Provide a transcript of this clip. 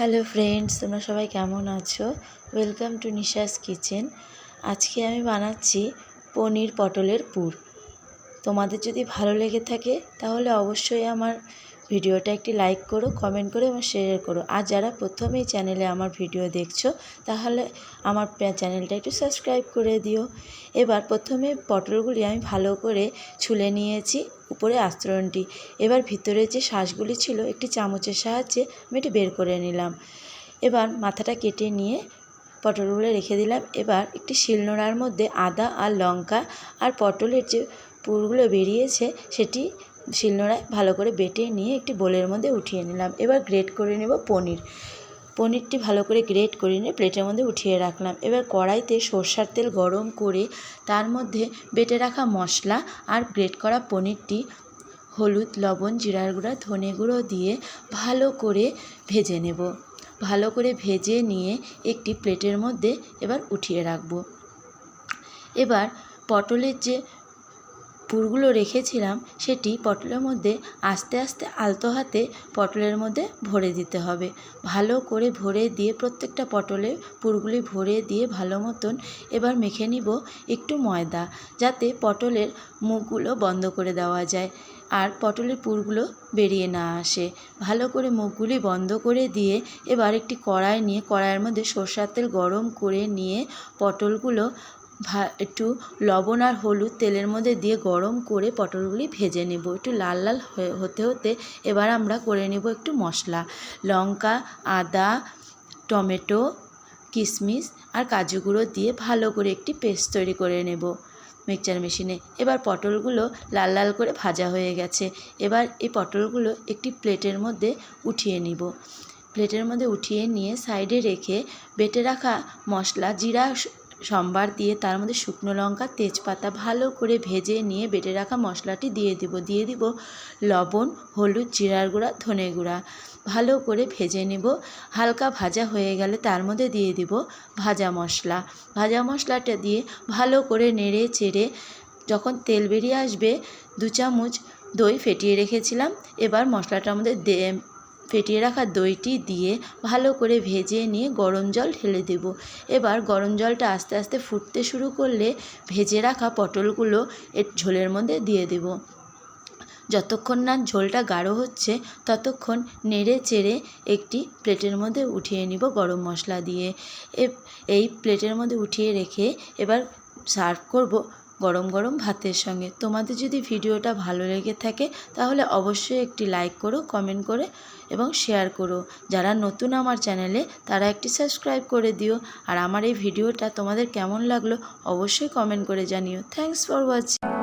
Hello friends, তোমরা সবাই কেমন আছো? Welcome to Nisha's Kitchen. আজকে আমি বানাচ্ছি পনির পটলের পুর। তোমাদের যদি ভালো লেগে থাকে, তাহলে অবশ্যই আমার ভিডিওটা একটি লাইক করো, কমেন্ট করো এবং শেয়ার করো। আর যারা প্রথমেই চ্যানেলে আমার ভিডিও দেখছ, তাহলে আমার চ্যানেলটা একটু সাবস্ক্রাইব করে দিও। এবার প্রথমে পটলগুলি আমি ভালো করে ছুলে নিয়েছি। উপরে আস্তরণটি। এবার ভিতরে যে শ্বাসগুলি ছিল, একটি চামচের সাহায্যে আমি এটি বের করে নিলাম। এবার মাথাটা কেটে নিয়ে পটলগুলো রেখে দিলাম। এবার একটি শিলনোড়ার মধ্যে আদা আর লঙ্কা আর পটলের যে পুরগুলো বেরিয়েছে, সেটি শিলনোড়ায় ভালো করে বেটে নিয়ে একটি বোলের মধ্যে উঠিয়ে নিলাম। এবার গ্রেট করে নেব পনির। পনিরটি ভালো করে গ্রেট করে নিয়ে প্লেটের মধ্যে উঠিয়ে রাখলাম। এবার কড়াইতে সর্ষার তেল গরম করে তার মধ্যে বেটে রাখা মশলা আর গ্রেট করা পনিরটি, হলুদ, লবণ, জিরার গুঁড়া, ধনে গুঁড়ো দিয়ে ভালো করে ভেজে নেব। ভালো করে ভেজে নিয়ে একটি প্লেটের মধ্যে এবার উঠিয়ে রাখব। এবার পটলের যে পুরগুলো রেখেছিলাম, সেটি পটলের মধ্যে আস্তে আস্তে আলতো হাতে পটলের মধ্যে ভরে দিতে হবে। ভালো করে ভরে দিয়ে প্রত্যেকটা পটলে পুরগুলি ভরে দিয়ে ভালো মতন এবার মেখে নিব একটু ময়দা, যাতে পটলের মুখগুলো বন্ধ করে দেওয়া যায় আর পটলের পুরগুলো বেরিয়ে না আসে। ভালো করে মুখগুলি বন্ধ করে দিয়ে এবার একটি কড়াই নিয়ে কড়াইয়ের মধ্যে সর্ষার তেল গরম করে নিয়ে পটলগুলো একটু লবণ আর হলুদ তেলের মধ্যে দিয়ে গরম করে পটলগুলি ভেজে নেব। একটু লাল লাল হতে হতে এবার আমরা করে নেব একটু মশলা। লঙ্কা, আদা, টমেটো কিশমিশ আর কাজু গুঁড়ো দিয়ে ভালো করে একটি পেস্ট তৈরি করে নেব মিক্সচার মেশিনে। এবার পটলগুলো লাল লাল করে ভাজা হয়ে গেছে। এবার এই পটলগুলো একটি প্লেটের মধ্যে উঠিয়ে নিব। প্লেটের মধ্যে উঠিয়ে নিয়ে সাইডে রেখে বেটে রাখা মশলা, জিরা সম্বার দিয়ে তার মধ্যে শুকনো লঙ্কা, তেজপাতা ভালো করে ভেজে নিয়ে বেটে রাখা মশলাটি দিয়ে দিব। দিয়ে দিব লবণ, হলুদ, জিরার গুঁড়া, ধনে গুঁড়া। ভালো করে ভেজে নেব। হালকা ভাজা হয়ে গেলে তার মধ্যে দিয়ে দিব ভাজা মশলা। ভাজা মশলাটা দিয়ে ভালো করে নেড়ে চেড়ে যখন তেল বেরিয়ে আসবে, দু চামচ দই ফেটিয়ে রেখেছিলাম। এবার মশলাটার মধ্যে ফেটিয়ে রাখা দইটি দিয়ে ভালো করে ভেজে নিয়ে গরম জল ঢেলে দেব। এবার গরম জলটা আস্তে আস্তে ফুটতে শুরু করলে ভেজে রাখা পটলগুলো এর ঝোলের মধ্যে দিয়ে দেব। যতক্ষণ না ঝোলটা গাঢ় হচ্ছে, ততক্ষণ নেড়ে চেড়ে একটি প্লেটের মধ্যে উঠিয়ে নিব গরম মশলা দিয়ে। এই প্লেটের মধ্যে উঠিয়ে রেখে এবার সার্ভ করব গরম গরম ভাতের সঙ্গে। তোমাদের যদি ভিডিওটা ভালো লেগে থাকে, তাহলে অবশ্যই একটি লাইক করো কমেন্ট করে এবং শেয়ার করো। যারা নতুন আমার চ্যানেলে তারা একটি সাবস্ক্রাইব করে দিও। আর আমার এই ভিডিওটা তোমাদের কেমন লাগল, অবশ্যই কমেন্ট করে জানিও। Thanks for watching